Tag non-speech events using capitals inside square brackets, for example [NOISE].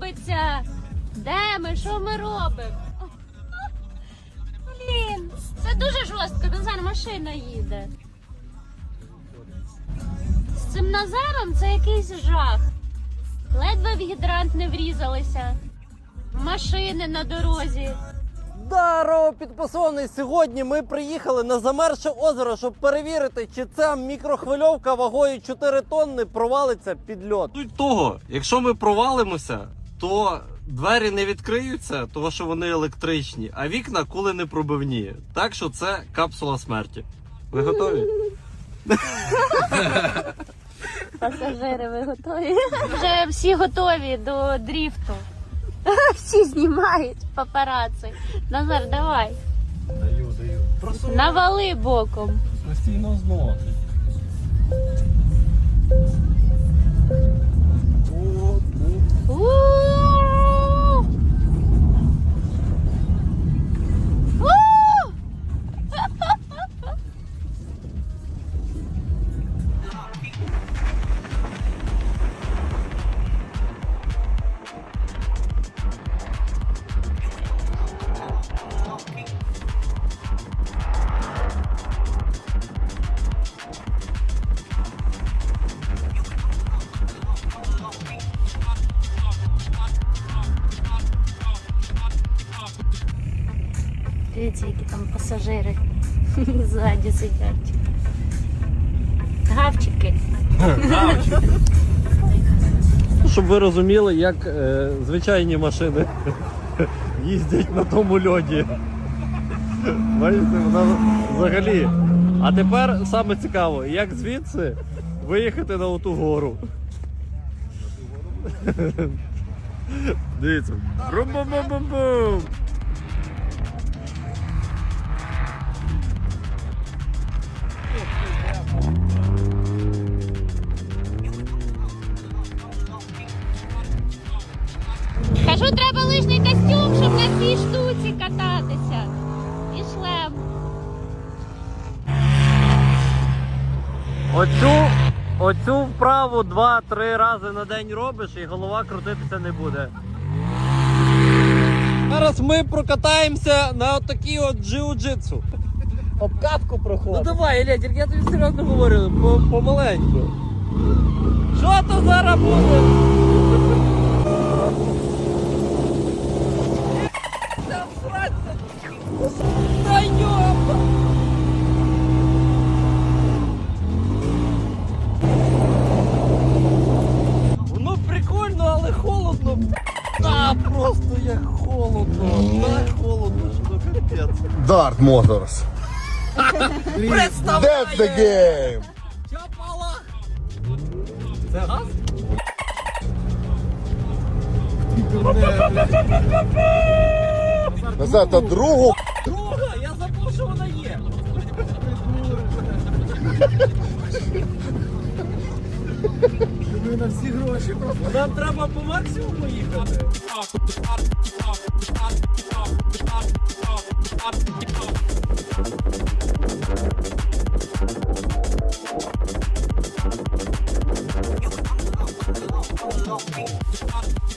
робиться? Де ми? Що ми робимо? Блін, це дуже жорстко. Назар машина їде. З цим Назаром це якийсь жах. Ледве в гідрант не врізалися. Машини на дорозі. Даро підписаний. Сьогодні ми приїхали на замерше озеро, щоб перевірити, чи ця мікрохвильовка вагою 4 тонни провалиться під льот. Суть того, якщо ми провалимося, то двері не відкриються, тому що вони електричні, а вікна кули не пробивні. Так що це капсула смерті. Ви готові? Пасажири, ви готові? Вже всі готові до дріфту. Всі знімають папараци. Назар, давай. Даю, даю. Навали боком. постійно зносить. Дивіться, які там пасажири [LAUGHS] ззаді сидять. Гавчики. [LAUGHS] Гавчики. Щоб ви розуміли, як е, звичайні машини [LAUGHS] їздять на тому льоді. Бачите, вона взагалі. А тепер саме цікаво, як звідси виїхати на оту гору. Дивіться. Брум-бум-бум-бум-бум. Кататися. І шлем. Оцю, оцю вправу 2-3 рази на день робиш і голова крутитися не буде. Зараз ми прокатаємося на отакій от джиу-джитсу. Обкатку проходимо. Ну давай, Елятір, я тобі серйозно говорю, по- помаленьку. Що то зараз буде? Просто як холодно. Так холодно, що капець. Dart Motors. Представляє! That's the game. Чапала! Це газ? Назад, а другу Нам треба по максимуму їхати. Thank you.